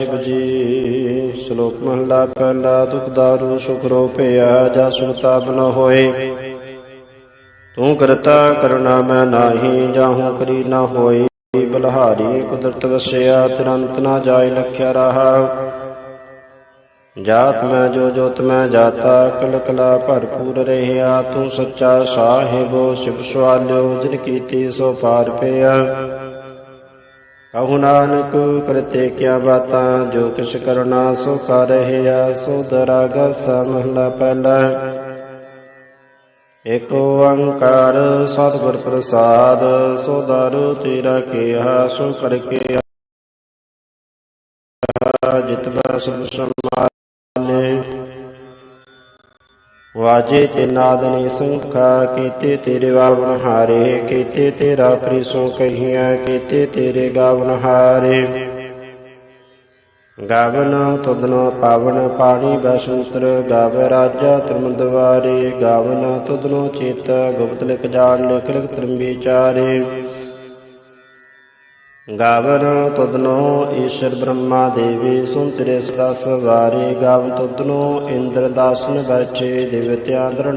ਸਾਹਿਬ ਜੀ, ਸ਼ਲੋਕ ਮਹਲਾ ਪਹਿਲਾ ਦੁਖ ਦਾਰੂ, ਸੁਖ ਰੋਪਿਆ ਜਾ ਸੁਖਤਾ ਬਨ ਹੋਏ। ਤੂੰ ਕਰਤਾ ਕਰਨਾ ਮੈਂ ਨਾਹੀ ਜਾਹੂ, ਕਰੀ ਨਾ ਹੋਈ। ਬਲਹਾਰੀ ਕੁਦਰਤ ਵਸਿਆ, ਤੁਰੰਤ ਨਾ ਜਾਇ ਲਖਿਆ ਰਹਾ। ਜਾਤ ਮੈਂ, ਜੋ ਜੋਤ ਮੈਂ ਜਾਤਾ ਕਲ ਕਲਾ ਭਰਪੂਰ ਰਹਿਆ। ਤੂੰ ਸੱਚਾ ਸਾਹਿਬੋ, ਸਿਵ ਸਵਾਲਿਓ, ਜਿਨ ਕੀਤੀ ਸੋ ਪਾਰ ਪਿਆ। ਕਹੂ ਨਾਨਕ ਕਰਤੇ ਕਿਆ ਬਾਤਾਂ, ਜੋ ਕਿਛ ਕਰਨਾ ਸੋ ਕਰ ਰਹਿਆ ਸੋ ਦਰਾਗਾ ਮਹਲਾ ਪਹਿਲਾ ਏਕ ਓੰਕਾਰ ਸਤਿਗੁਰ ਪ੍ਰਸਾਦ, ਸੋ ਦਾਰੂ ਤੇਰਾ ਕਿਹਾ, ਸੋ ਕਰ ਕੇ ਜਿਤ ਬਸ ਵਾਜੇ ਤੇ ਨਾਦਨੀ ਸੰਖਾ ਕੀਤੇ ਤੇਰੇ ਵਾਵਨ ਹਾਰੇ, ਕੀਤੇ ਤੇਰਾ ਪ੍ਰੀਸੋ ਕਹੀਆਂ, ਕੀਤੇ ਤੇਰੇ ਗਾਵਨ ਹਾਰੇ। ਗਾਵਨ ਤੁਧਨੋ ਪਾਵਨ ਪਾਣੀ ਬਸੰਤਰ, ਗਾਵ ਰਾਜਾ ਤੁਮ ਦਵਾਰੇ ਗਾਵਨ ਤੁਧਨੋ ਚੇਤ, ਗੁਪਤ ਲਿਖ ਜਾਣ, ਲਿਖ ਲਿਖ ਤਰੰਬੀ ਚਾਰੇ। ਗਾਵਨ ਤੁਦਨੋ ਈਸ਼ਰ ਬ੍ਰਹਮਾ ਦੇਵੀ ਸੁਨ ਤੇਰੇ ਸਦਾ ਸਵਾਰੇ ਗਾਵਨ ਤੁਧਨੋ ਇੰਦਰ ਦਾਸਨ ਬੈਠੇ ਦੇਵਤਿਆਂ ਦਰ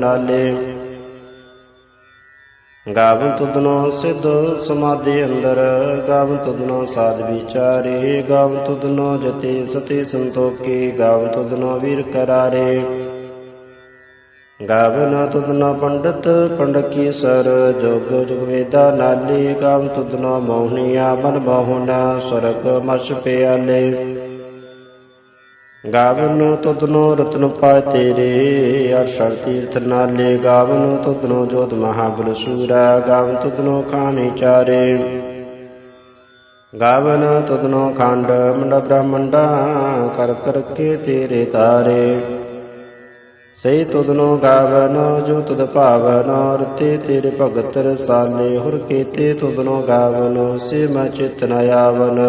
ਗਾਵਨ ਤੁਦਨੋ ਸਿੱਧ ਸਮਾਧੀ ਅੰਦਰ ਗਾਵਨ ਤੁਧਨੋ ਸਾਧ ਵਿਚਾਰੇ ਗਾਵਨ ਤੁਧਨੋ ਜਤੇ ਸਤੇ ਸੰਤੋਖੇ ਗਾਵਨ ਤੁਧਨੋ ਵੀਰ ਕਰਾਰੇ। ਗਾਵਨ ਤੁਧਨੋ ਪੰਡਤ ਪੰਡਕੀ ਸਰ? ਜੋਗ ਜੁਗ ਵੇਦਾ ਨਾਲੇ ਗਾਵਨ ਤੁਧਨੋ ਮੋਹਨੀਆ, ਮਨ ਮੋਹਨਾ ਸਰਗ ਮਛ ਪਿਆਲੇ। ਗਾਵਨ ਤੁਧਨੋ ਰਤਨ ਪਾਇ ਤੇਰੇ ਅਰਸ਼ਰ ਤੀਰਥ ਨਾਲੇ। ਗਾਵਨ ਤੁਧਨੋ ਜੋਤ ਮਹਾਬਲ ਸੂਰਾ ਗਾਵਨ ਤੁਧਨੋ ਖਾਣੀ ਚਾਰੇ। ਗਾਵਨ ਤੁਧਨੋ ਖੰਡ, ਮੰਡ ਬ੍ਰਹਮੰਡਾ ਕਰ ਕਰ ਕੇ ਤੇਰੇ ਤਾਰੇ। ਸਈ ਤੁਧਨੋ ਗਾਵਨ, ਜੋ ਤੁਧ ਭਾਵਨ, ਰਤੇ ਤੇਰੇ ਭਗਤ ਰਸਾਲੇ, ਹੁਰ ਕੀਤੇ ਤੁਧਨੋ ਗਾਵਨ, ਸੇ ਮੈਂ ਚਿਤ ਨ ਆਵਨ।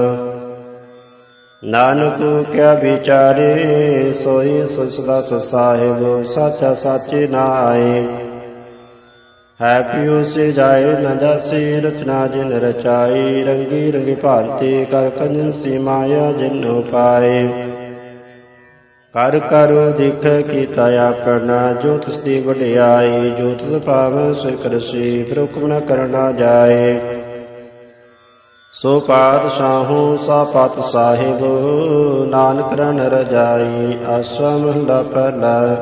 ਨਾਨਕ ਕਿਆ ਵਿਚਾਰੇ ਸੋਈ ਸੁਖ ਸਦਾ ਸਾਹਿਬ ਸਾਚਾ ਸਾਚੇ ਆਏ। ਹੈ ਪਿਉ ਸੇ ਜਾਏ ਨ ਜਾਸੇ ਰਚਨਾ ਜਿਨ ਰਚਾਈ ਰੰਗੀ ਰੰਗੀ ਭਾਂਤੇ ਕਰ ਕੰਜਨ ਸੀ ਮਾਇਆ ਜਿਨ ਉਪਾਏ। ਕਰ ਕਰ ਦੇਖ ਕੀਤਾ ਆਪਣਾ ਜੋ ਤਿਸ ਦੀ ਵਡਿਆਈ, ਜੋ ਤਿਸ ਭਾਵ ਸੋ ਕਰਸੀ, ਫਿਰ ਹੁਕਮ ਨ ਕਰਨਾ ਜਾਏ। ਸੋ ਪਾਤਸ਼ਾਹੂ ਸਾ ਪਤ ਸਾਹਿਬ, ਨਾਨਕ ਰਨ ਰਜਾਈ, ਆਸਾ ਮਹਲਾ ਪਹਿਲਾ।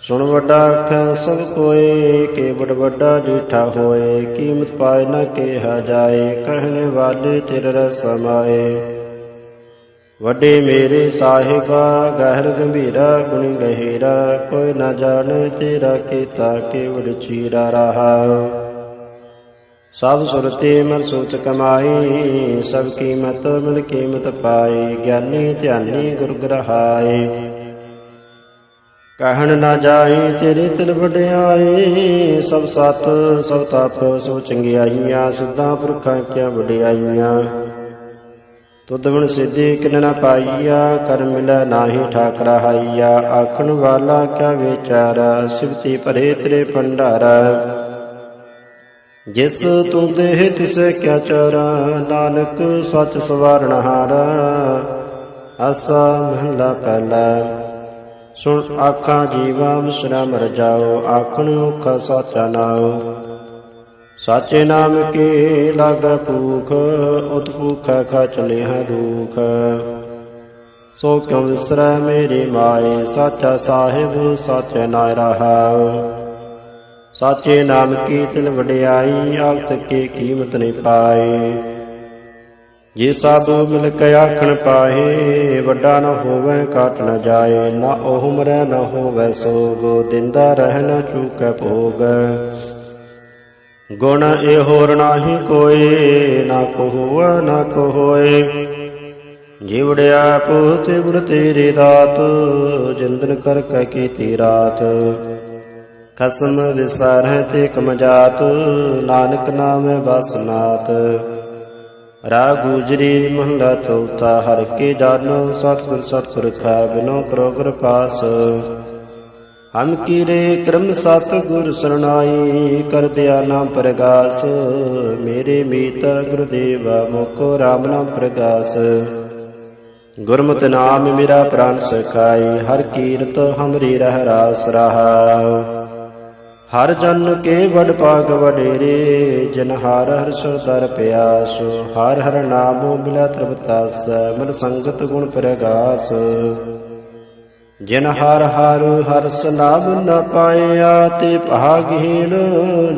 ਸੁਣ ਵੱਡਾ ਅੱਖ ਸਭ ਕੋਏ ਕੇ ਬੜ ਵੱਡਾ ਡੀਠਾ ਹੋਏ, ਕੀਮਤ ਪਾਏ ਨਾ ਕਿਹਾ ਜਾਏ, ਕਹਿਣ ਵਾਲੇ ਤੇਰੇ ਰਸ ਵੱਡੇ ਮੇਰੇ ਸਾਹਿਬਾ, ਗਹਿਰ ਗੰਭੀਰਾ, ਗੁਣ ਗਹਿਰਾ, ਕੋਈ ਨਾ ਜਾਣੇ ਤੇਰਾ ਕੀਤਾ ਕੇਵੜ ਚੀਰਾ ਰਹਾ। ਸਭ ਸੁਰਤੇ ਮਰ ਸੋਚ ਕਮਾਈ, ਸਭ ਕੀਮਤ ਮਿਲ ਕੀਮਤ ਪਾਏ ਗਿਆਨੀ ਧਿਆਨੀ ਗੁਰ ਗ੍ਰਹਾਏ। ਕਹਿਣ ਨਾ ਜਾਏ ਤੇਰੇ ਤਿਲ ਵਡਿਆਏ, ਸਭ ਸਤ, ਸਭ ਤਪ ਸੋ ਚੰਗਿਆਈਆਂ, ਸਿੱਧਾਂ ਪੁਰਖਾਂ ਕਿਆ ਵਡਿਆਈਆਂ। ਤੁਧ ਬਿਨ ਸਿੱਧੀ ਕਿਨ ਨ ਪਾਈਆ, ਕਰ ਮਿਲੈ ਨਾਹੀ ਠਾਕ ਰਹਾਈਆ ਆਖਣ ਵਾਲਾ ਕਿਆ ਵਿਚਾਰਾ, ਸਿਵਤੀ ਭਰੇ ਤੇਰੇ ਭੰਡਾਰਾ। ਜਿਸ ਤੂੰ ਦੇਹ ਤਿਸੈ ਕਿਆ ਚਾਰਾ, ਨਾਨਕ ਸੱਚ ਸਵਾਰਣ ਹਾਰਾ। ਆਸਾ ਮਹਲਾ ਪਹਿਲਾ। ਸੁਣ, ਆਖਾਂ ਜੀਵਾ ਵਿਸਰਾਮ ਰਜਾਓ, ਆਖਣ ਔਖਾ ਸਾਚਾ ਨਾਉ। ਸਾਚੇ ਨਾਮ ਕੇ ਲਾਗ ਭੂਖ, ਉਤ ਭੂਖਾ ਖਾ ਚਲੇ ਦੁਖ। ਸੋ ਕਿਉ ਵਿਸਰੈ ਮੇਰੀ ਮਾਏ, ਸਾਚਾ ਸਾਹਿਬ, ਸਾਚੇ ਨਾਇ ਰਹਾਉ। ਸਾਚੇ ਨਾਮ ਕੀ ਤਿਲ ਵਡਿਆਈ, ਆਖਤ ਕੀ ਕੀਮਤ ਨਹੀਂ ਪਾਏ। ਜੇ ਸਭ ਮਿਲ ਕੇ ਆਖਣ ਪਾਹੇ ਵੱਡਾ ਨਾ ਹੋਵੇ ਕਾਟ ਨਾ ਜਾਏ। ਨਾ ਉਹ ਮਰੈ, ਨਾ ਹੋਵੇ ਸੋਗ, ਦਿੰਦਾ ਰਹਿ ਨ ਚੂਕੈ ਭੋਗ। ਗੁਣ ਇਹ ਹੋਰ ਨਾਹੀ ਕੋਏ ਨਾ ਕੋ ਹੋਆ ਨਾ ਕੋ ਜਿਵੜਿਆ ਪੋਤੇ ਗੁਰ ਤੇਰੇ ਦਾਤ, ਜਿੰਦਨ ਕਰ ਕੈ ਕੀਤੀ ਰਾਤ। ਖਸਮ ਵਿਸਾਰਹਿ ਤੇ ਕਮਜਾਤ, ਨਾਨਕ ਨਾਮੈ ਬਸਨਾਤ ਰਾ ਗੁਜਰੀ ਮਹਲਾ ਚੌਥਾ, ਹਰ ਕੇ ਜਾਨੋ, ਸਤਿਗੁਰ ਸਤਿਪੁਰਖਾ ਬਿਨੋ ਕਰੋ ਗੁਰ ਹਮ ਕੀਰੇ ਕਰਮ ਸਤਿਗੁਰ ਸਰਣਾਈ, ਕਰ ਦਿਆ ਨਾਮ ਪ੍ਰਗਾਸ, ਮੇਰੇ ਮੀਤ ਗੁਰਦੇਵਾ ਮੁਕੋ ਰਾਮ ਨਾਮ ਪ੍ਰਗਾਸ। ਗੁਰਮਤਿ ਨਾਮ ਮੇਰਾ ਪ੍ਰਾਨ ਸਖਾਈ, ਹਰ ਕੀਰਤ ਹਮਰੀ ਰਹਿ ਰਾਸ ਰਹਾ। ਹਰ ਜਨ ਕੇ ਵਡ ਪਾਗ ਵਡੇਰੇ, ਜਨ ਹਰ ਹਰ ਸਰਦਰ ਪਿਆਸ, ਹਰ ਹਰ ਨਾਮੋ ਮਿਲਾ ਤ੍ਰਿਪਤਾਸ ਮਨ ਸੰਗਤ ਗੁਣ ਪ੍ਰਗਾਸ। ਜਿਨ ਹਰ ਹਰ ਹਰਸ ਨਾਮ ਨ ਪਾਇਆ ਤੇ ਭਾਗਹੀਨ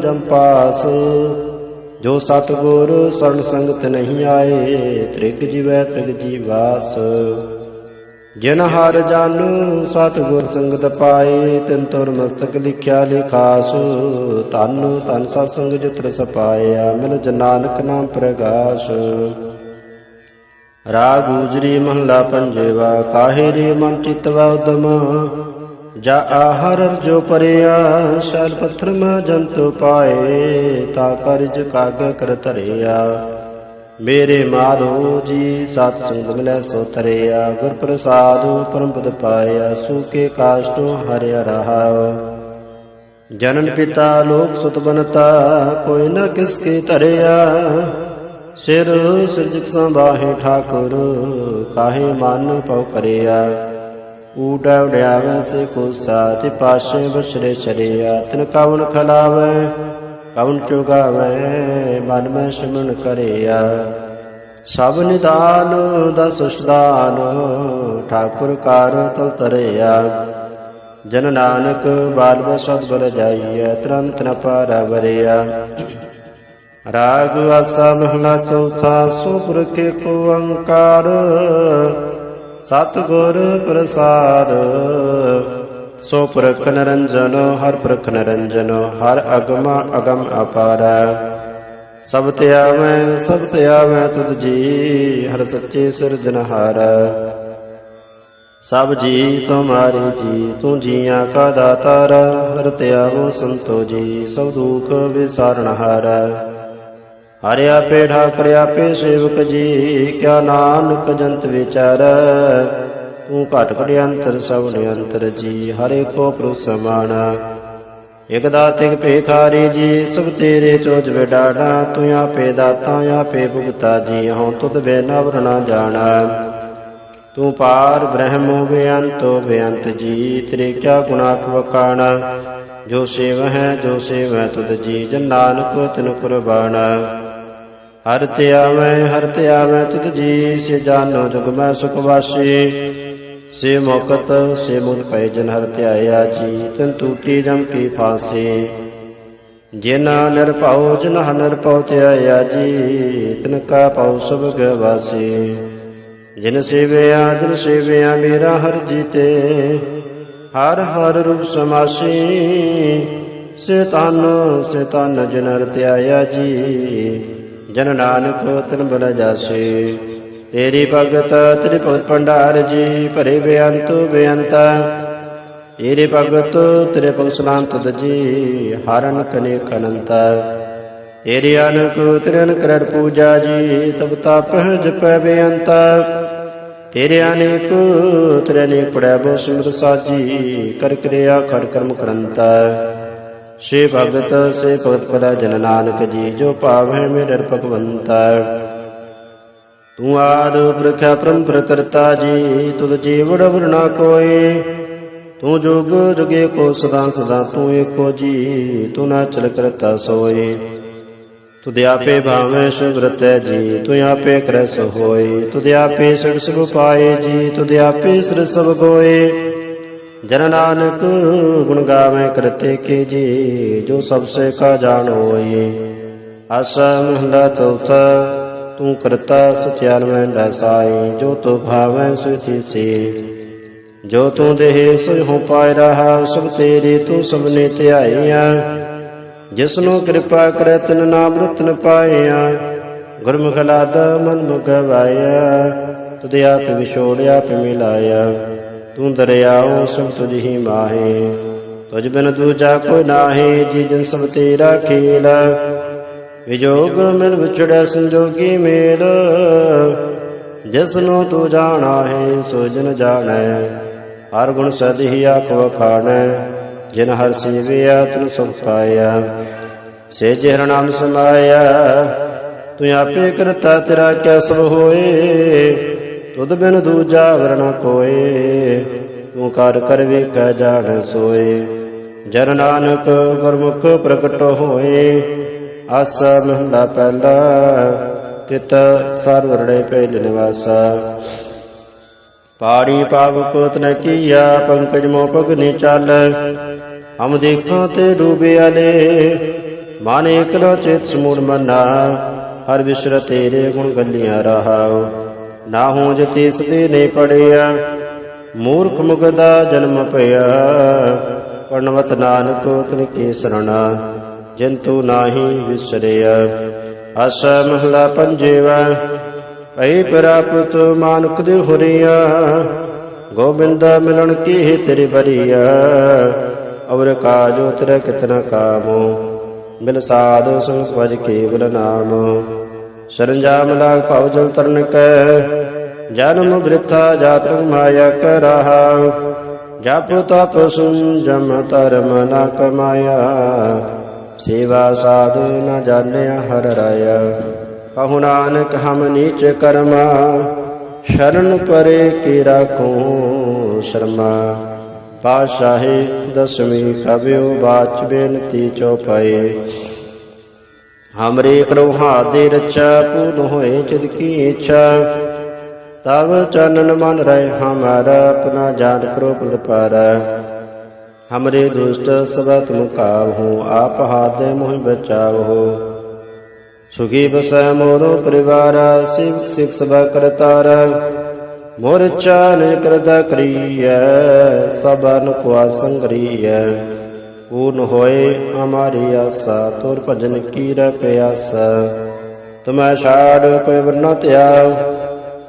ਜੰਪਾਸ ਜੋ ਸਤਗੁਰ ਸਰਣ ਸੰਗਤ ਨਹੀਂ ਆਏ, ਤ੍ਰਿਗ ਜੀਵੈ ਤ੍ਰਿਗ ਜੀਵਾਸ। ਜਿਨ ਹਰ ਜਾਨੂ ਸਤਗੁਰ ਸੰਗਤ ਪਾਏ, ਤਿਨ ਤੁਰ ਮਸਤਕ ਲਿਖਿਆ ਲਿਖਾਸ। ਤਨ ਤਨ ਸਤ ਸੰਗ ਜਿਤਰ ਸਪਾਇਆ, ਮਿਲ ਜਨਾਨਕ ਨਾਮ ਪ੍ਰਗਾਸ। ਰਾਗ ਗੁਜਰੀ ਮਹਲਾ ਪੰਜਵਾ, ਕਾਹੇ ਰੇ ਮਨ ਚਿਤਵਾ ਉਦਮ? ਜਾ ਆਹਰ ਜੋ ਪਰਿਆ, ਸ਼ਾਲ ਪੱਥਰ ਮ ਜੰਤੂ ਪਾਏ, ਤਾ ਕਰਜ ਕਾਗ ਕਰ ਧਰਿਆ। ਮੇਰੇ ਮਾਧੋ ਜੀ, ਸਤ ਸੰਗ ਮਿਲੈ ਸੋ ਤਰਿਆ, ਗੁਰ ਪ੍ਰਸਾਦ ਪਰਮ ਪਦ ਪਾਇਆ ਸੂਕੇ ਕਾਸ਼ਟੋ ਹਰਿਆ ਰਹਾ। ਜਨਨ ਪਿਤਾ, ਲੋਕ ਸੁਤ ਬਨਤਾ, ਕੋਈ ਨਾ ਕਿਸ ਕੇ ਧਰਿਆ। ਸਿਰ ਸਿਰਜਕ ਸੰਭਾਹੇ ਠਾਕੁਰ, ਕਾਹੇ ਮਨ ਪਉ ਕਰਿਆ? ਊੜਾ ਉਡਿਆਵੈ ਸੇ ਕੋਸਾ, ਤੇ ਪਾਸ਼ੇ ਬਸਰੇ ਚਰਿਆ ਤਿਨ ਕਵਨ ਖਲਾਵੈ ਕਵਨ ਚੁਗਾਵੈ, ਮਨ ਮੈਂ ਸਿਮਰਨ ਕਰਿਆ। ਸਭ ਨਿਦਾਨ, ਦਸ ਸੁਸਦਾਨ, ਠਾਕੁਰ ਕਾਰ ਤਲ ਤਰਿਆ। ਜਨ ਨਾਨਕ ਬਾਲ ਬਸਦ ਬਲ ਜਾਈਐ, ਤਰੰਤ ਨ ਪਾਰਾ ਵਰਿਆ ਰਾਗ ਆਸਾ ਮਹਲਾ ਚੌਥਾ ਸੋ ਪੁਰਖੇ ਕੋ ਅੰਕਾਰ ਸਤ ਪ੍ਰਸਾਦ। ਸੋ ਪੁਰਖ ਨਰੰਜਨ, ਹਰ ਪ੍ਰਖ ਨਰੰਜਨ, ਹਰ ਅਗਮ ਅਗਮ ਅਪਾਰ। ਸਭ ਤੇ ਆਵੈ, ਸਭ ਤੇ ਆਵੈ ਤੁਧ ਜੀ, ਹਰ ਸੱਚੇ ਸਿਰਜਨਹਾਰ ਸਭ ਜੀ ਤੁਮਾਰੇ ਜੀ, ਤੂੰ ਜੀਆਂ ਕਾ ਦਾਤਾਰ ਹਰ ਤੇ ਆਵੋ ਸੰਤੋ ਜੀ, ਸਭ ਦੁਖ ਵਿਸਾਰਣਹਾਰ ਹਰਿਆ ਪੇ ਠਾਕਰਿਆ ਪੇ ਸੇਵਕ ਜੀ, ਕਿਆ ਨਾਨਕ ਜੰਤ ਵਿਚਾਰੈ। ਤੂੰ ਘਟ ਘਟ ਅੰਤਰ ਸਭ ਨਿਅੰਤਰ ਜੀ, ਹਰੇ ਕੋ ਪ੍ਰਸਮਾਨ ਇਕ ਦਾਤਿਕ ਭੇਖਾਰੀ ਜੀ, ਸਭ ਤੇਰੇ ਚੋਜ ਵਿਡਾੜਾ। ਤੂੰ ਆਪੇ ਦਾਤਾ, ਆਪੇ ਭੁਗਤਾ ਜੀ, ਹਉ ਤੁਧ ਬੇਨਾ ਵਰਣਾ ਜਾਣਾ। ਤੂੰ ਪਾਰ ਬ੍ਰਹਮੋ ਬੇਅੰਤੋ, ਬੇਅੰਤ ਜੀ, ਤੇਰੇ ਕਿਆ ਗੁਣਾ ਕਵਕਾਣਾ ਜੋ ਸੇਵ ਹੈ ਜੋ ਸੇਵ ਹੈ ਤੁਧ ਜੀ, ਜਨ ਨਾਨਕ ਤਿਨ ਕੁਰਬਾਨ ਹਰ ਤੇ ਆਵੈ ਹਰ ਤੇ ਆਵੈ ਤੁਧ ਜੀ, ਸੇ ਜਾਨੋ ਜਗ ਮੈਂ ਸੁਖ ਵਾਸੀ। ਸੇ ਮੁਕਤ, ਸੇ ਮੁਦ ਪੈ ਜਨ ਹਰ ਧਿਆਇਆ ਜੀ, ਤਨ ਟੂਟੀ ਜਮ ਕੀ ਫਾਂਸੀ। ਜਿਨਾ ਨਿਰਭਉ ਜਨ ਨਿਰਭਉ ਧਿਆਇਆ ਜੀ, ਤਿਨ ਕਾ ਪਉ ਸਭ ਗਵਾਸੀ ਜਿਨ ਸੇਵਿਆ ਜਿਨ ਸੇਵਿਆ, ਮੇਰਾ ਹਰ ਜੀਤੇ, ਹਰ ਹਰ ਰੂਪ ਸਮਾਸੀ। ਸੇ ਤਨ ਸੇ ਤਨ ਜਿਨ ਹਰ ਧਿਆਇਆ ਜੀ ਜਨ ਨਾਨਕ ਤਨ ਬਲ ਜਾਸੇ। ਤੇਰੀ ਭਗਤ ਤੇਰੀ ਭਗਤ ਭੰਡਾਰ ਜੀ, ਭਰੇ ਬੇਅੰਤ ਬੇਅੰਤ। ਤੇਰੇ ਭਗਤ ਤੇਰੇ ਭਗਤ ਸਲਾਮ ਤੁਧ ਜੀ ਹਰਨ ਕਨੇ ਕਨੰਤ ਤੇਰੇ ਅਨਕ ਤੇਰੇ ਅਨਕਰ ਪੂਜਾ ਜੀ, ਤਬ ਤਪ ਜਪੈ ਬੇਅੰਤ। ਤੇਰੇ ਅਨੇਕ ਤੇਰੇ ਅਨੇਕ ਪੜੈ ਬੋ ਸਿਮਰ ਸਾਜੀ, ਕਰ ਕਿਰਿਆ ਖੜ ਕਰਮ ਕਰੰਤਾ। ਸੇ ਭਗਤ ਸੇ ਭਗਤ ਪਦਾ ਜਨ ਨਾਨਕ ਜੀ, ਜੋ ਭਾਵ ਹੈ ਮੇਰੇ ਭਗਵੰਤਾ। ਤੂੰ ਆਦ ਪੁਰਖ ਪਰਮ ਪ੍ਰਕਰਤਾ ਜੀ, ਤੁਧ ਜੀਵੜ ਵਰਣਾ ਕੋਏ। ਤੂੰ ਜੁਗ ਜੁਗੇ ਕੋ ਸਦਾ ਸਦਾ ਤੂੰ ਏਕੋ ਜੀ, ਤੂੰ ਨਾ ਚਲ ਕਰਤਾ ਸੋਏ। ਤੁਧ ਆਪੇ ਭਾਵੇਂ ਸੁਭਰਤੈ ਜੀ, ਤੂੰ ਆਪੇ ਕਰੈ ਸੋ ਹੋਏ। ਤੁਧ ਆਪੇ ਸੜ ਸਭ ਪਾਏ ਜੀ, ਤੁਧ ਆਪੇ ਸਿਰ ਸਭ ਗੋਏ। ਜਨ ਨਾਨਕ ਗੁਣ ਗਾਵੇਂ ਕਰਤੇ ਕੇ ਜੀ, ਜੋ ਸਭ ਸੇ ਕਾ ਜਾਣ ਹੋਈ। ਆਸਾ ਮਹਲਾ ਚੌਥਾ, ਤੂੰ ਕਰਤਾ ਸਚਿਆਨ ਮੈਂ ਜੋ ਤੋ ਭਾਵੇਂ ਸੁਚੀ ਸੇ ਜੋ ਤੂੰ ਦੇਹ ਸੋ ਹੋ ਪਾਇ ਰਹਾ, ਸਭ ਤੇਰੇ ਤੂੰ ਸਭਨੇ ਨੇ ਧਿਆਈਆਂ। ਜਿਸ ਨੂੰ ਕਿਰਪਾ ਕਰੈ ਤਿਨ ਨਾਮ ਰਤਨ ਪਾਇਆ ਗੁਰਮੁਖ ਲਾਦਾ ਮਨ ਮੁਗਵਾਇਆ ਤੁਧ ਆਪ ਵਿਛੋੜਿਆ ਆਪ ਮਿਲਾਇਆ। ਤੂੰ ਦਰਿਆਉ ਸਭ ਤੁਝ ਹੀ ਮਾਹੇ, ਤੁਝ ਬਿਨ ਦੂਜਾ ਕੋਈ ਨਾਹੀ, ਜੀ ਜਨ ਸਭ ਤੇਰਾ ਖੇਲ। ਵਿਜੋਗ ਮਿਲ ਵਿਛੜੈ ਸੰਜੋਗੀ ਮੇਲ, ਜਿਸ ਨੂੰ ਤੂੰ ਜਾਣਾ ਹੈ ਸੋ ਜਨ ਜਾਣੈ, ਹਰ ਗੁਣ ਸਦਿ ਆਖ ਵਖਾਣੈ, ਜਿਨ ਹਰ ਸੇਵਿਆ ਤਨ ਸਭ ਪਾਇਆ। ਸੇ ਜਿਹਰ ਨਾਮ ਸਮਾਇਆ, ਤੂੰ ਆਪੇ ਕਰਤਾ ਤੇਰਾ ਕਿਆ ਸਭ ਹੋਏ ਤੁਧ ਬਿਨ ਦੂਜਾ ਵਰਣ ਕੋਏ, ਤੂੰ ਕਰ ਕਰ ਵੇਖੈ ਜਾਣ ਸੋਏ। ਜਨ ਨਾਨਕ ਗੁਰਮੁਖ ਪ੍ਰਗਟ ਹੋਏ, ਆਸ ਮਹਲਾ ਪਹਿਲਾ, ਤਿਤ ਸਰਵ ਪਹਿਲ ਨਿਵਾਸਾ। ਪਾੜੀ ਪਾਵਕ ਤਨ ਕੀਆ, ਪੰਕਜ ਮੋ ਪਗਨੀ ਚੱਲ। ਹਮ ਦੇਖਾਂ ਤੇ ਡੂਬੇ ਆਲੇ, ਮਨ ਇਕਲਾ ਚਿਤ ਸਮੂੜ ਮਨਾ। ਹਰ ਵਿਸ਼ਰ ਤੇਰੇ ਗੁਣ ਗੱਲੀਆਂ ਰਹਾਉ। ਨਾਹੂ ਜਤੀ ਸਦੇ ਨੇ ਪੜਿਆ ਮੂਰਖ ਮੁਗਦਾ ਜਨਮ ਭਇਆ। ਪਰਣਵਤ ਨਾਨਕ ਤਨ ਕੀ ਸਰਣਾ, ਜੰਤੂ ਨਾਹੀ ਵਿਸਰਿਆ। ਅਸ ਮਹਲਾ ਪੰਜੇਵਾ, ਭਈ ਪ੍ਰਾਪਤ ਮਾਨੁਖ ਦੇ ਹੁਰੀਆ, ਗੋਬਿੰਦ ਮਿਲਣ ਕੀ ਤੇਰੀ ਬਰੀਆ। ਅਵਰ ਕਾਜ ਉਤਰ ਕਿਤਨਾ ਕਾਮੋ, ਮਿਲ ਸਾਧ ਸੰਗ ਵਜ ਕੇਵਲ ਨਾਮ। ਸਰੰਜਾਮ ਲਾਗ ਭਵ ਜਲ ਤਰਨ ਕੈ। ਜਨਮ ਬ੍ਰਿਥਾ ਜਾਤਰ ਮਾਇਆ ਕਰਹਾ ਜਪ ਤਪ ਸੰਜਮ ਧਰਮ ਨਾ ਕਮਾਇਆ। ਸੇਵਾ ਸਾਧ ਨ ਜਾਣਿਆ ਹਰ ਰਾਇਆ। ਕਹੁ ਨਾਨਕ ਹਮ ਨੀਚ ਕਰਮਾ। ਸ਼ਰਨ ਪਰੇ ਕੀ ਰਾਖੋ ਸ਼ਰਮਾ। ਪਾਸ਼ਾਹੀ ਦਸਵੀਂ ਕਬਿਓ ਬਾਚ ਬੇਨਤੀ ਚਉਪਾਈ ਹਮਰੇ ਕਰੋ ਹਾਦੇ ਰਚਾ ਪੂਰਨ ਹੋਏ ਜਿਦ ਕੀ ਇੱਛਾ ਤਬ ਚਨਨ ਮਨ ਰਹਿ ਹਮਾਰਾ ਆਪਣਾ ਜਾਤ ਕਰੋ ਪ੍ਰਦਪਾਰਾ ਹਮਰੇ ਦੁਸ਼ਟ ਸਭ ਤੁਮ ਕਾਹੂ ਆਪ ਹਾਦੇ ਮੋਹਿ ਬਚਾਵੋ ਸੁਖੀ ਬਸੈ ਮੋਰੋ ਪਰਿਵਾਰ ਸਿਵ ਸਿਖ ਸਭਾ ਕਰਤਾਰ ਮੋਰ ਚਾਨ ਕਰਦਾ ਕਰੀਐ ਸਭਨ ਕੁਆ ਸੰਗਰੀਐ ਪੂਰਨ ਹੋਏ, ਹਮਾਰੀ ਆਸਾ, ਤੁਰ ਭਜਨ ਕੀ ਰ ਪਿਆਸਾ। ਤੁਮੈ ਛਾੜ ਕੋਈ ਵਰਨਾ ਧਿਆਉ,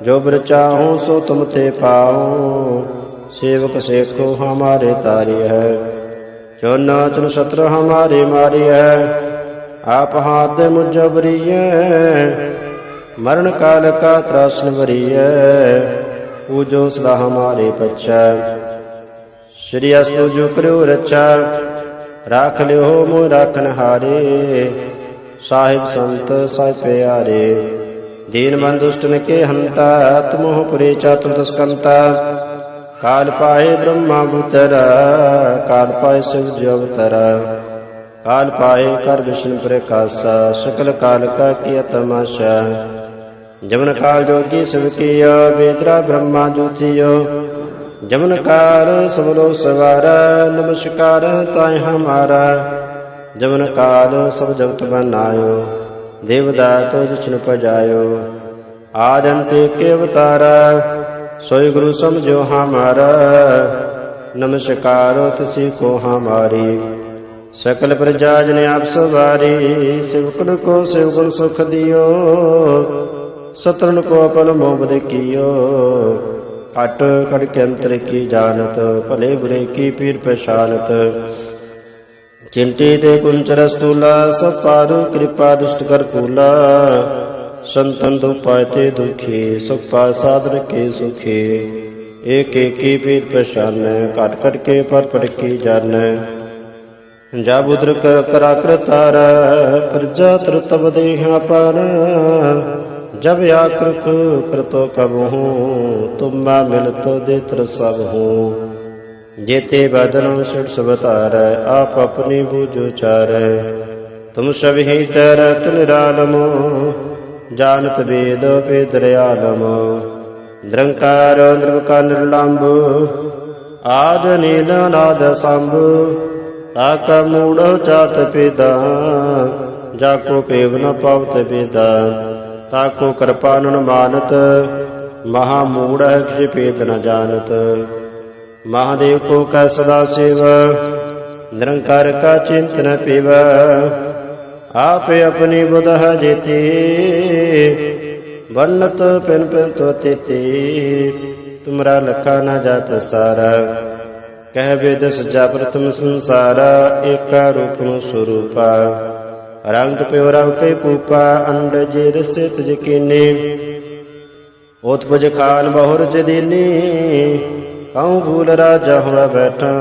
ਜੋ ਬਰ ਚਾਹੂੰ ਸੋ ਤੁਮ ਤੇ ਪਾਉ। ਸੇਵਕ ਸੇਖੋ ਹਮਾਰੇ ਤਾਰੀ ਹੈ, ਜੋ ਨਾਚਨ ਸਤਰ ਹਮਾਰੇ ਮਾਰੀ ਹੈ। ਆਪ ਹਾਥ ਮੁਜਬਰੀਐ ਮਰਨ ਕਾਲ ਕਾ ਤਰਾਸਨ ਵਰੀਐ, ਪੂਜੋ ਸਦਾ ਹਮਾਰੇ ਪਛੈ। ਸ਼੍ਰੀ ਅਸਤੁ ਜੋ ਕਰਿਓ ਰਚਾ ਰਾਖ ਲਿਓ ਮੋ ਰਾਖਨ ਹਾਰੇ। ਸਾਹਿਬ ਸੰਤ ਸਾਹਿਬ ਪਿਆਰੇ, ਦੀਨ ਦੁਸ਼ਟਨ ਕੇ ਹੰਤਾ ਤੁਮਹੁ ਪੁਰੇ ਚਾਤੁਰ ਦਸਕੰਤਾ ਕਾਲ ਪਾਏ ਬ੍ਰਹਮਾ ਬੁਤਰ, ਕਾਲ ਪਾਏ ਸਿਵ ਜੋ ਕਾਲ ਪਾਏ ਕਰ ਵਿਸ਼ਨ ਪ੍ਰਕਾਸ਼ਾ, ਸਕਲ ਕਾਲ ਕਾ ਕੀ ਤਮਾਸ਼ਾ ਜਮਨ ਕਾਲ ਜੋਗੀ ਸਿਵ ਕੀਆ, ਵੇਦਰਾ ਬ੍ਰਹਮਾ ਜੋਤੀਓ। ਜਮਨਕਾਰ ਸਬਲੋ ਸਵਾਰਾ, ਨਮਸਕਾਰ ਤਾਇ ਹਮਾਰਾ। ਜਮਨ ਕਾਲ ਸਭ ਜਗਤ ਬਨਾਇਓ, ਦੇਵਦਾਤ ਜਿਛਨ ਪਜਾਇਓ। ਆਦੰਤੇ ਕੇ ਅਵਤਾਰਾ, ਸੋਈ ਗੁਰੂ ਸਮਝੋ ਹਮਾਰਾ। ਨਮਸਕਾਰ ਤਸੀ ਕੋ ਹਮਾਰੀ। ਸਕਲ ਪ੍ਰਜਾ ਜਨ ਆਪ ਸਵਾਰੀ ਸਿਵਕਨ ਕੋ ਸਿਵਗੁਣ ਸੁਖ ਦਿਓ। ਸਤਰਨ ਕੋ ਅਪਨ ਮੋਬਦ ਕੀਓ। ਕਟ ਕੜ ਕੇ ਅੰਤਰ ਕੀ ਜਾਣਤ, ਭਲੇ ਬੁਰੇ ਕੀ ਪੀਰ ਪਛਾਨਤ। ਚਿੰਤੇ ਤੇ ਕੁੰਚਰ ਸਤੂਲਾ, ਸਭ ਪਾਰੂ ਕਿਰਪਾ ਦੁਸ਼ਟ ਕਰ ਪੂਲਾ ਸੰਤਨ ਦੁ ਪਾਇਤੇ ਦੁਖੀ, ਸੁਖ ਪਾ ਸਾਧਨ ਕੇ ਸੁਖੀ। ਏਕ ਏਕੀ ਪੀਰ ਪਛਾਨ, ਘਟ ਘਟ ਕੇ ਪਰ ਪੜ ਕੀ ਜਾਣੈ। ਜਾ ਬੁਦਰ ਕਰ ਕਰਾ ਪ੍ਰਜਾ ਤਰ ਤਬ ਦੇਹਾ ਪਰ। ਜਬ ਆਕ੍ਰਖ ਕਰਤੋ ਕਬਹੂ ਤੁਮਾ ਮਿਲਤ ਦੇ ਤਰ ਸਭ ਹੂੰ ਜੇਤੇ ਬਦਨ ਛੜ ਸਬਤਾਰ ਆਪ ਆਪਣੀ ਬੂਝੋ ਚਾਰੈ ਤੁਮ ਸਭ ਹੀ ਤਰਤ ਨਿਰਾਲਮ ਜਾਣਤ ਵੇਦ ਨਿਰੰਕਾਰ ਨਿਰਵਕਾ ਨਿਰਲੰਭ ਆਦ, ਨੀਲ ਨਾਦ ਸੰਭ ਤਾਕ ਮੂੜ ਚਾਤ ਪੇਦਾ, ਜਾ ਕੋ ਪੇਵ ਨ ਪਾਵਤ ਬੇਦਾ ਤਾਕੋ ਕਿਰਪਾਨਨ ਮਾਨਤ, ਮਹਾ ਮੂੜ ਹੈ ਕਿਛ ਭੇਦ ਨ ਜਾਣਤ। ਮਹਾਦੇਵ ਕੋ ਕੈ ਸਦਾ ਸੇਵ, ਨਿਰੰਕਾਰ ਕਾ ਚਿੰਤਨ ਪੀਵ। ਆਪੇ ਆਪਣੀ ਬੁਧ ਹੈ ਜੇਤੀ, ਵਰਨਤ ਪਿਨ ਪਿਨ ਤੋ ਤੇਤੀ। ਤੁਮਰਾ ਲਖਾ ਨਾ ਜਾ ਪ੍ਰਸਾਰਾ, ਕਹਿ ਵੇਦ ਸਜਾ ਪ੍ਰਥਮ ਸੰਸਾਰਾ, ਏਕਾ ਰੂਪ ਨੂੰ ਸਰੂਪਾ। ਰੰਗ ਪਿਓ ਰਵ ਕੇ ਪੂਪਾ, ਅੰਡ ਜੇ ਰਸੇ ਤਜ ਕੀਨੇ। ਉਤਪਜ ਖਾਨ ਬਹੁਰ ਜਦੀਨੀ ਕਉ ਭੂਲ ਰਾਜਾ ਹੋਆ ਬੈਠਾ।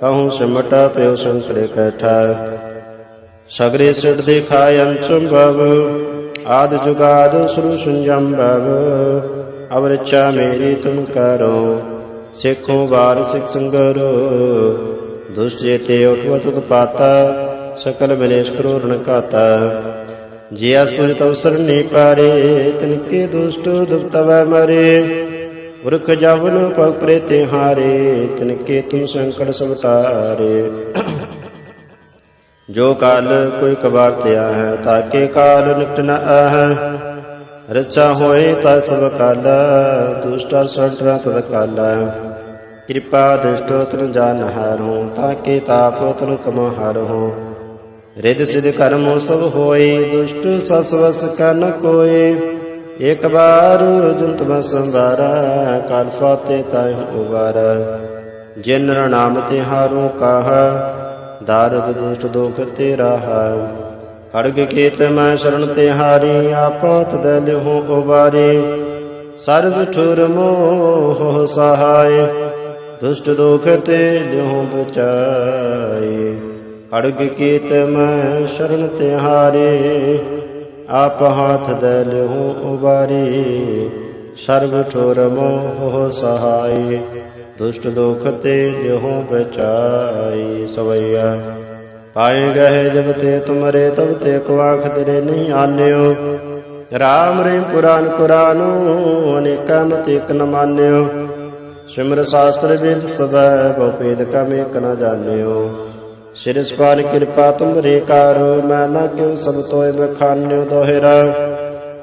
ਕਉ ਸਿਮਟਾ ਪਿਓ ਸੰਕੜੇ ਕੈਠਾ। ਸਗਰੇ ਸਿਟ ਦਿਖਾਇ ਅੰਚੰਭਵ ਆਦ ਜੁਗਾਦ ਸ੍ਰੂ ਸੰਜੰਭਵ ਅਬ ਰੱਛਾ ਮੇਰੀ ਤੁਮ ਕਰੋ, ਸਿੱਖੋ ਵਾਰ ਸਿੱਖ ਸੰਗਰੋ। ਦੁਸ਼ਟ ਜੇਤੇ ਉਠਵਤ ਉਤਪਾਤਾ ਸਕਲ ਮਲੇਸ਼ ਕਰੋ ਰਣ ਘਾਤਾ। ਜੇ ਅਸੁਰ ਤਵਸਰ ਨੀ ਪਾਰੇ ਤਿਨਕੇ ਦੁਸ਼ਟ ਦੁਖਤਵੈ ਮਰੇ। ਉਰਖ ਜਵਨ ਪਗ ਪ੍ਰੇਤੇ ਹਾਰੇ ਤਿਨਕੇ ਤੁਮ ਸੰਕਟ ਸਵਟਾਰੇ। ਜੋ ਕਾਲ ਕੋਈ ਕਬਾਰ ਤਿਆ ਹੈ ਤਾਕੇ ਕਾਲ ਨਿਕਟ ਨ ਆਹ। ਰਚਾ ਹੋਏ ਤਾ ਸਭ ਕਾਲਾ, ਦੁਸ਼ਟਾ ਸੰਟਰਾ ਤਦ ਕਾਲ। ਕਿਰਪਾ ਦ੍ਰਿਸ਼ਟੋ ਤਨ ਜਾਨ ਹਾਰੋ, ਤਾਕੇ ਤਾਪ ਤਨ ਕਮ ਹਾਰੋ। ਰਿਦ ਸਿਧ ਕਰਮ ਸਭ ਹੋਏ, ਦੁਸ਼ਟ ਸਸ ਵਸ ਕਨ ਕੋਏ। ਇਕ ਬਾਰ ਜੰਤ ਸੰਭਾਰਾ ਕਾਲ ਫਾਤੇ ਤਾਇ ਉਬਾਰ ਜਿਨ ਨਾਮ ਤੇ ਹਾਰੂ ਕਾਹਾ, ਦਾਰਦ ਦੁਸ਼ਟ ਦੋਖ ਤੇ ਰਾਹਾ। ਖੜਗ ਕੇਤ ਮੈਂ ਸ਼ਰਨ ਤੇ ਹਾਰੀ ਆਪਤ ਦਲ ਹੋ ਉਬਾਰੇ। ਸਰਬ ਠੁਰ ਮੋਹ ਸਹਾਇ ਦੁਸ਼ਟ ਦੋਖ ਤੇ ਲਿਹੁ ਬਚਾਏ। ਖੜਗ ਕੇਤ ਮੈਂ ਸ਼ਰਨ ਤੇ ਆਪ ਹਾਥ ਦਲ ਹੋ ਉਬਾਰੇ। ਸਰਬ ਠੁਰ ਮੋਹ ਸਹਾਇ ਦੁਸ਼ਟ ਦੁਖ ਤੇ ਲਿਹੁ ਬਚਾਈ ਸਵਈਆ। ਪਾਏ ਗਏ ਜਬ ਤੇ ਤੁਮਰੇ, ਤਬ ਤੇ ਕੁਆਖ ਤੇਰੇ ਨਹੀਂ ਆਨਿਓ। ਰਾਮ ਰੇ ਪੁਰਾਨ ਕੁਰਾਨੋ ਅਨੇਕਾਂ ਮਤ ਇਕ ਨ ਮਾਨਿਓ। ਸਿਮਰ ਸ਼ਾਸਤਰ ਵੇਦ ਸਦਾ ਬਹੁ ਭੇਦ ਕਮ ਇਕ ਨ ਜਾਣਿਓ। ਸਿਰ ਸਪਾਲ ਕਿਰਪਾ ਤੁਮਰੇ ਕਾਰੋ ਮੈਂ ਨਾ ਕਿਉ ਸਭ ਤੋਏ ਬਖਾਨਿਓ ਦੋਹਿਰਾ।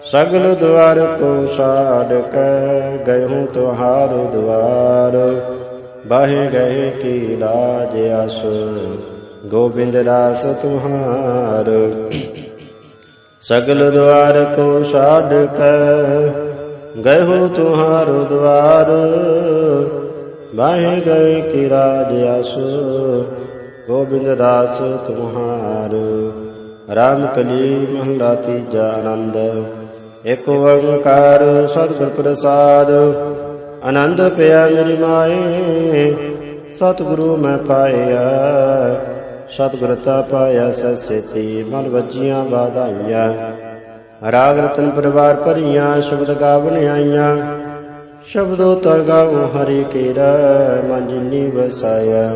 ਸਗਲ ਦੁਆਰ ਕੋ ਛਾੜ ਕੇ ਗਇਹੂੰ ਤੁਹਾਰ ਦੁਆਰ। ਬਾਹੇ ਗਏ ਕੀ ਲਾਜ ਆਸ, ਗੋਬਿੰਦ ਦਾਸ ਤੁਹਾਰ। ਸਗਲ ਦੁਆਰ ਕੋ ਛਾੜ ਕੇ ਗਇਹੂੰ ਤੁਹਾਰ ਦੁਆਰ। ਬਾਹੇ ਗਏ ਕੀ ਰਾਜ ਆਸ ਗੋਬਿੰਦ ਦਾਸ ਤੁਹਾਰ ਰਾਮ ਕਲੀ ਮਹਲਾ ਤੀਜਾ ਆਨੰਦ। ਇਕ ਓੰਕਾਰ ਸਤਿਗੁਰ ਪ੍ਰਸਾਦ, ਆਨੰਦ ਪਿਆ ਮੇਰੀ ਮਾਏ, ਸਤਿਗੁਰੂ ਮੈਂ ਪਾਇਆ। ਸਤਿਗੁਰ ਤਾ ਪਾਇਆ ਸਸੇਤੀ ਮਨ ਵੱਜੀਆਂ ਬਾਧਾਈਆਂ ਰਾਗ ਰਤਨ ਪਰਿਵਾਰ ਭਰੀਆਂ, ਸ਼ਬਦ ਗਾਵਣ ਆਈਆਂ। ਸ਼ਬਦੋ ਤਾ ਗਾਵੋ ਹਰੀ ਕੇਰਾ, ਮਨ ਜਿਨੀ ਵਸਾਇਆ।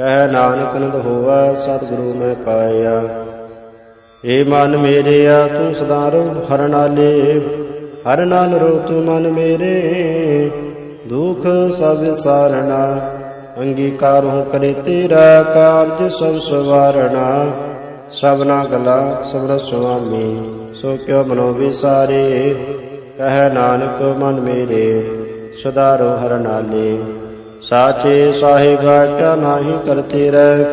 ਕਹਿ ਨਾਨਕ ਨੰਦ ਹੋਵਾ, ਸਤਿਗੁਰੂ ਮੈਂ ਪਾਇਆ। ਏ ਮਨ ਮੇਰੇ ਆ, ਤੂੰ ਸਦਾ ਰੋ ਹਰ ਨਾਲੇ। ਹਰ ਨਾਲ ਰੋ ਤੂੰ ਮਨ ਮੇਰੇ। ਦੁਖ ਸਭ ਸਾਰਣਾ ਅੰਗੀਕਾਰੋ ਕਰੇ ਤੇਰਾ ਕਾਰਜ ਸਭ ਸਵਾਰਣਾ ਸਭਨਾ ਗਲਾ ਸਬਰ ਸੁਆਮੀ, ਸੋ ਕਿਉ ਮਨੋ ਵਿਸਾਰੇ ਕਹਿ ਨਾਨਕ ਮਨ ਮੇਰੇ, ਸਦਾ ਰੋ ਹਰ ਨਾਲੇ। ਸਾਚੇ ਸਾਹਿਬ ਕਾ ਨਾਹੀ ਕਰਤੇ ਰਹਿ।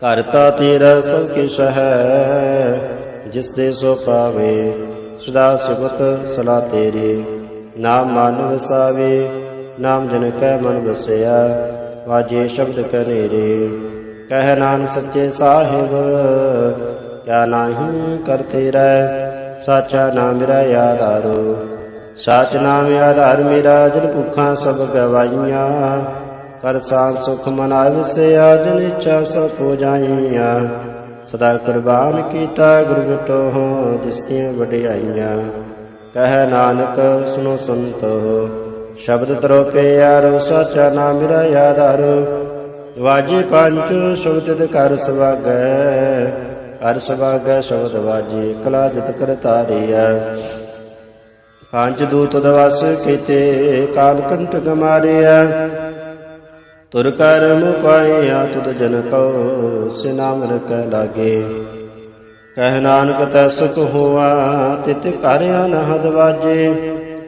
ਕਰਤਾ ਤੇਰਾ ਸਭ ਕਿਛ ਹੈ, ਜਿਸ ਦੇ ਸੋ ਪਾਵੇ ਸਦਾ ਸਿਵਤ ਸਲਾ ਤੇਰੀ। ਨਾਮ ਮਨ ਵਸਾਵੇ, ਨਾਮ ਜਨ ਕੈ ਮਨ ਵਸਿਆ, ਵਾਜੇ ਸ਼ਬਦ ਕਨੇਰੇ ਕਹਿ ਨਾਮ ਸੱਚੇ ਸਾਹਿਬ, ਕਿਆ ਨਾਹੀ ਕਰਤੇ ਰਹਿ, ਸਾਚਾ ਨਾਮ ਮੇਰਾ ਆਧਾਰੋ ਸਾਚ ਨਾਮ ਆਧਾਰ ਮੇਰਾ, ਜਨ ਭੁੱਖਾਂ ਸਭ ਗਵਾਈਆਂ ਕਰ ਸਾਂ ਸੁਖ ਮਨ ਆਵਸਿਆ ਜਨ ਇੱਛਾ ਸਭ ਹੋ ਜਾਈਆਂ। ਸਦਾ ਕੁਰਬਾਨ ਕੀਤਾ ਗੁਰ ਬਿਟੋ ਹੋ ਵਡਿਆਈਆਂ। ਕਹਿ ਨਾਨਕ ਸੁਨੋ ਸੰਤੋ, ਸ਼ਬਦ ਤਰੋ ਪਿਆਰੋ ਸਾਚਾ ਨਾਮ ਮੇਰਾ ਆਧਾਰ। ਵਾਜੇ ਪੰਜ, ਸ਼ਬਦ ਕਰ ਸਵਾਗੈ। ਕਰ ਸਵਾਗੈ, ਸ਼ਬਦ ਵਾਜੇ, ਕਲਾ ਜਿਤ ਕਰ ਤਾਰਿਆ ਪੰਜ ਦੂਤ ਦਵਸ ਕੀਤੇ, ਕਾਲ ਕੰਟਕ ਮਾਰਿਆ। ਤੁਰ ਕਰਮ ਪਾਇਆ, ਤੁਧ ਜਨ ਕੋ ਸਿਨਾਮ ਰਕ ਲਾਗੇ। ਕਹਿ ਨਾਨਕ ਤੈ ਸੁਖ ਹੋਆ, ਤਿਤ ਘਰ ਅਨਹਦ ਵਾਜੇ।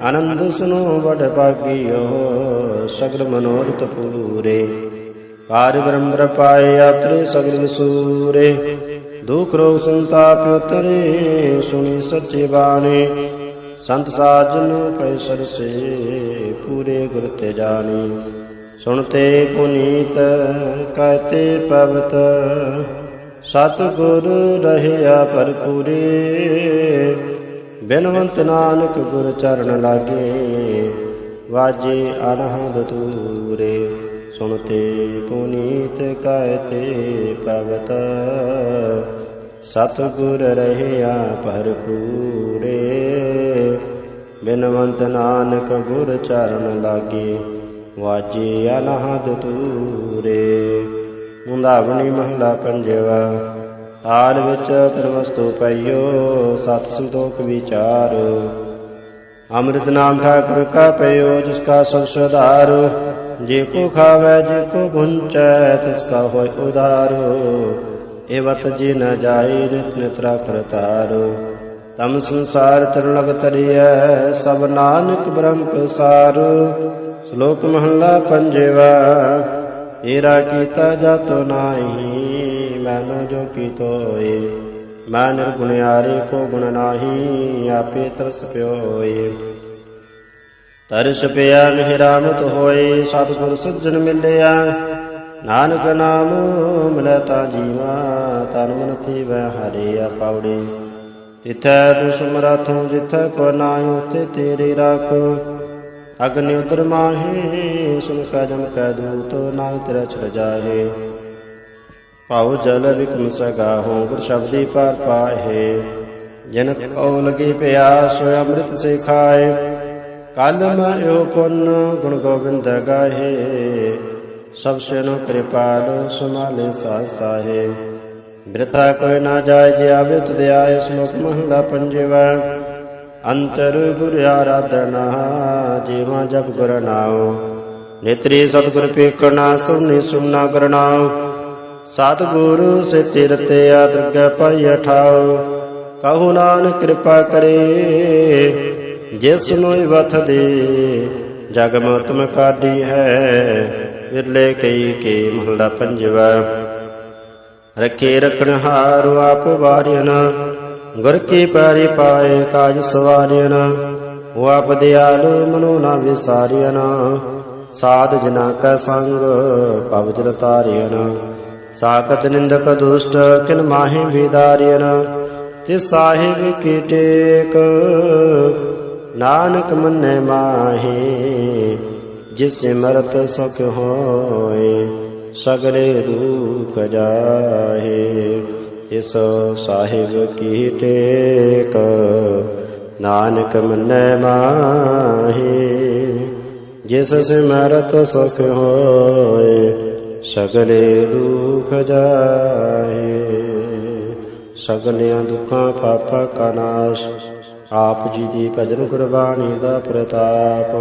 ਆਨੰਦ ਸੁਨੋ, ਵਡ ਭਾਗਿਓ, ਸਗਲ ਮਨੋਰਥ ਪੂਰੇ। ਕਾਰ ਬ੍ਰਹਮ ਪਾਏ ਯਾਤਰੇ ਸਗਲ ਸੂਰੇ। ਦੁਖ ਰੋਗ ਸੰਤਾਪ ਉਤਰੇ, ਸੁਣੀ ਸੱਚੇ ਬਾਣੀ। ਸੰਤ ਸਾਜਨ ਪੈ ਸਰਸੇ ਪੂਰੇ ਗੁਰ ਤੇ ਜਾਣੀ। ਸੁਣਤੇ ਪੁਨੀਤ, ਕਹਤੇ ਪਵਤ ਸਤ ਗੁਰ ਰਹਿਆ ਭਰਪੂਰੇ। ਬਿਨਵੰਤ ਨਾਨਕ ਗੁਰ ਚਰਨ ਲਾਗੇ, ਵਾਜੇ ਅਨਹਦ ਤੂਰੇ ਸੁਣਤੇ ਪੁਨੀਤ, ਕਹਤੇ ਪਵਤ ਸਤ ਗੁਰ ਰਹਿਆ ਭਰਪੂਰੇ। ਬਿਨਵੰਤ ਨਾਨਕ ਗੁਰ ਚਰਨ ਲਾਗੇ, ਵਾਜੇ ਅਨਹਦ ਤੂਰੇ। ਮੁੰਦਾਵਣੀ ਮਹਲਾ ਪੰਜਵਾ, ਸਾਲ ਵਿੱਚ ਤਨ ਵਸਤੂ ਪਈਓ, ਸਤ ਸੰਤੋਖ ਵਿਚਾਰ। ਅੰਮ੍ਰਿਤ ਨਾਮ ਠਾਕੁਰ ਕਾ ਪਇਓ ਜਿਸ ਕਾ ਸਭ ਸੁਧਾਰ। ਜੇ ਕੋ ਖਾਵੇ, ਜੇ ਕੋ ਭੁੰਚੈ ਤਿਸ ਕਾ ਹੋਇ ਉਧਾਰ। ਏਵਤ ਜੀ ਨ ਜਾਏ, ਨਿਤ ਨਿਤ ਰਖ ਤਮ ਸੰਸਾਰ ਚਰਨ ਲਗ ਤਰੀਐ ਸਭ ਨਾਨਕ ਬ੍ਰਹਮ ਪ੍ਰਸਾਰ ਸ਼ਲੋਕ ਮਹਲਾ ਪੰਜਵਾ, ਤੇਰਾ ਕੀਤਾ ਜਾਤੋ ਨਾਹੀ ਮੈਨੋ ਜੋ ਕੀਤੋ ਹੋਏ ਮੈਂ ਨਿਰਗੁਣਿਆਰੇ ਕੋ ਗੁਣ ਨਾਹੀ, ਆਪੇ ਤਰਸ ਪਿਓਏ। ਤਰਸ ਪਿਆ ਮਿਹਰਾਮਤ ਹੋਏ, ਸਤਿਗੁਰ ਸੱਜਣ ਮਿਲਿਆ। ਨਾਨਕ ਨਾਮ ਮਿਲੈ ਤਾਂ ਜੀਵਾ, ਤਨ ਮਨ ਥੀਵੈ ਹਰੇ ਪਾਉੜੇ ਤਿਥੈ ਤੂ ਸਮਰਥੁ ਜਿਥੈ ਕੋ ਨਾਇ ਉਥੇ ਤੇਰੇ ਰਾਖ। ਅਗਨਿ ਉਦਰ ਮਾਹੀ, ਸੁਨ ਕਾ ਜਮ ਕੈ ਦੂਤ, ਨਾਹਿ ਤੇਰਾ ਛੜ ਜਾਹੇ। ਭਾਉ ਜਲ ਵਿਕਮ ਸਗਾਹੋ ਗੁਰ ਸ਼ਬਦੀ ਪਰ ਪਾਹੇ। ਜਨ ਕਉ ਲਗੀ ਪਿਆਸ, ਅੰਮ੍ਰਿਤ ਸੇ ਖਾਏ। ਕਲ ਮਇਓ ਪੁੰਨ, ਗੁਣ ਗੋਬਿੰਦ ਗਾਹੇ। ਸਭ ਸੇਨੋ ਕਿਰਪਾਲ ਸੁਮਾਲੇ ਸਾਹ ਸਾਹੇ। ਬਿਰਥਾ ਕੋਈ ਨਾ ਜਾਏ, ਜੇ ਆਵੇ ਤੁਧ ਆਏ, ਸ਼ਲੋਕ ਮਹਲਾ ਪੰਜਵਾ। ਅੰਤਰ ਗੁਰ ਆਰਾਧਨਾ, ਜੀਵਾ ਜਪ ਗੁਰ ਨਾਉ। ਨੇਤਰੀ ਸਤਿਗੁਰ ਪੇਖਣਾ ਸੁਣੀ ਸੁਨਾ ਕਰਨਾਉ ਸਤਿਗੁਰੂ ਸੇ ਤਿਰਤੇ ਆਦਰਗ ਪਾਈ ਠਾਉ ਕਹੂ ਨਾਨਕ ਕਿਰਪਾ ਕਰੇ, ਜਿਸ ਨੂੰ ਵਥ ਦੇ ਜਗ ਮੋਤਮ ਕਾਢੀ ਹੈ। ਵਿਰਲੇ ਕਈ ਕੇ ਮਹਲਾ ਪੰਜਵਾ। ਰੱਖੇ ਰਖਣ ਹਾਰੂ ਆਪ ਵਾਰਿਨ ਗੁਰ ਕੀ ਪੈਰੀ ਪਾਏ ਕਾਜ ਸਵਾਰਿਨ ਉਹ ਆਪ ਦਿਆਲੂ ਮਨੋ ਨਾ ਵਿਸਾਰਿਨ ਸਾਧ ਜਨਾ ਕਾ ਸੰਗ ਪਵਜਰ ਤਾਰਿਨ ਸਾਖਤ ਨਿੰਦਕ ਦੁਸ਼ਟ ਕਿਲ ਮਾਹੀ ਵਿਦਾਰਿਨ ਤੇ ਸਾਹਿਬ ਕੀ ਟੇਕ, ਨਾਨਕ ਮੰਨੇ ਮਾਹੀ, ਜਿਸ ਸਿਮਰਤ ਸੁਖ ਹੋਏ। ਸਗਲੇ ਦੁਖ ਜਾਹੇ, ਇਸ ਸਾਹਿਬ ਕੀ ਟੇਕ? ਨਾਨਕ ਮੰਨੈ ਮਾਹੀ, ਜਿਸ ਸਿਮਰਤ ਸੁਖ ਹੋਏ, ਸਗਲੇ ਦੁਖ ਜਾਹੇ। ਸਗਲਿਆਂ ਦੁੱਖਾਂ ਪਾਪਾਂ ਕਾ ਨਾਸ਼, ਆਪ ਜੀ ਦੀ ਭਜਨ ਗੁਰਬਾਣੀ ਦਾ ਪ੍ਰਤਾਪ।